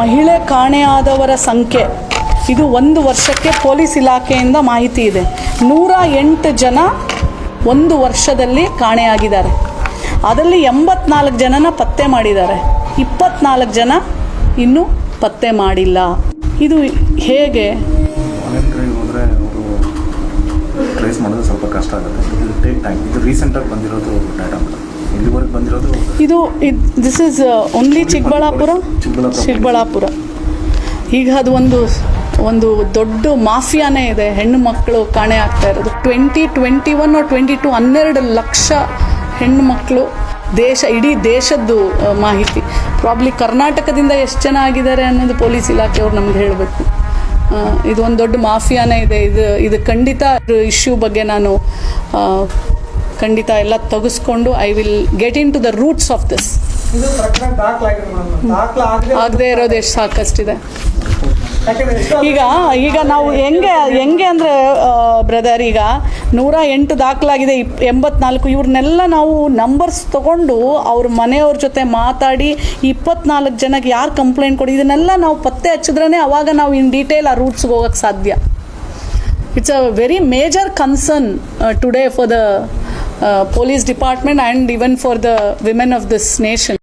ಮಹಿಳೆ ಕಾಣೆಯಾದವರ ಸಂಖ್ಯೆ. ಇದು ಒಂದು ವರ್ಷಕ್ಕೆ ಪೊಲೀಸ್ ಇಲಾಖೆಯಿಂದ ಮಾಹಿತಿ ಇದೆ. ನೂರ ಎಂಟು ಜನ ಒಂದು ವರ್ಷದಲ್ಲಿ ಕಾಣೆಯಾಗಿದ್ದಾರೆ. ಅದರಲ್ಲಿ ಎಂಬತ್ನಾಲ್ಕು ಜನನ ಪತ್ತೆ ಮಾಡಿದ್ದಾರೆ. ಇಪ್ಪತ್ನಾಲ್ಕು ಜನ ಇನ್ನೂ ಪತ್ತೆ ಮಾಡಿಲ್ಲ. ಇದು ಹೇಗೆ? ಟ್ರೇಸ್ ಮಾಡೋದು ಸ್ವಲ್ಪ ಕಷ್ಟ ಆಗುತ್ತೆ. ಇದು ಟೇಕ್ ಟೈಮ್ ಇದು ರೀಸೆಂಟಾಗಿ ಬಂದಿರೋದು ಡಾಟಾ ಇಲ್ಲಿವರೆಗೆ ಬಂದಿರೋದು ಇದು this is only Chikkaballapur? Chikkaballapur. ಈಗ ಅದು ಒಂದು ಒಂದು ದೊಡ್ಡ ಮಾಫಿಯಾನೇ ಇದೆ. ಹೆಣ್ಣು ಮಕ್ಕಳು ಕಾಣೆ ಆಗ್ತಾ ಇರೋದು. Twenty twenty one twenty two ಹನ್ನೆರಡು ಲಕ್ಷ ಹೆಣ್ಣು ಮಕ್ಕಳು ದೇಶ ಇಡೀ ದೇಶದ್ದು ಮಾಹಿತಿ. ಪ್ರಾಬ್ಲಿ ಕರ್ನಾಟಕದಿಂದ ಎಷ್ಟು ಜನ ಆಗಿದ್ದಾರೆ ಅನ್ನೋದು ಪೊಲೀಸ್ ಇಲಾಖೆಯವ್ರು ನಮ್ಗೆ ಹೇಳಬೇಕು. ಇದು ಒಂದು ದೊಡ್ಡ ಮಾಫಿಯಾನೇ ಇದೆ. ಇದು ಇದು ಖಂಡಿತ ಇಶ್ಯೂ ಬಗ್ಗೆ ನಾನು ಖಂಡಿತ ಎಲ್ಲ ತೆಗೆಸ್ಕೊಂಡು I will get into the roots of this ಆಗದೆ ಇರೋದು ಎಷ್ಟು ಸಾಕಷ್ಟಿದೆ. ಈಗ ಈಗ ನಾವು ಹೆಂಗೆ ಹೆಂಗೆ ಅಂದರೆ ಬ್ರದರ್ ಈಗ ನೂರ ಎಂಟು ದಾಖಲಾಗಿದೆ ಇಪ್ ಎಂಬತ್ನಾಲ್ಕು ಇವ್ರನ್ನೆಲ್ಲ ನಾವು ನಂಬರ್ಸ್ ತಗೊಂಡು ಅವ್ರ ಮನೆಯವ್ರ ಜೊತೆ ಮಾತಾಡಿ ಇಪ್ಪತ್ನಾಲ್ಕು ಜನಕ್ಕೆ ಯಾರು ಕಂಪ್ಲೇಂಟ್ ಕೊಡಿ ಇದನ್ನೆಲ್ಲ ನಾವು ಪತ್ತೆ ಹಚ್ಚಿದ್ರೇ ಅವಾಗ ನಾವು ಇನ್ ಡೀಟೇಲ್ ಆ ರೂಟ್ಸ್ಗೆ ಹೋಗಕ್ಕೆ ಸಾಧ್ಯ. It's a very major concern today for the Uh, police department and even for the women of this nation.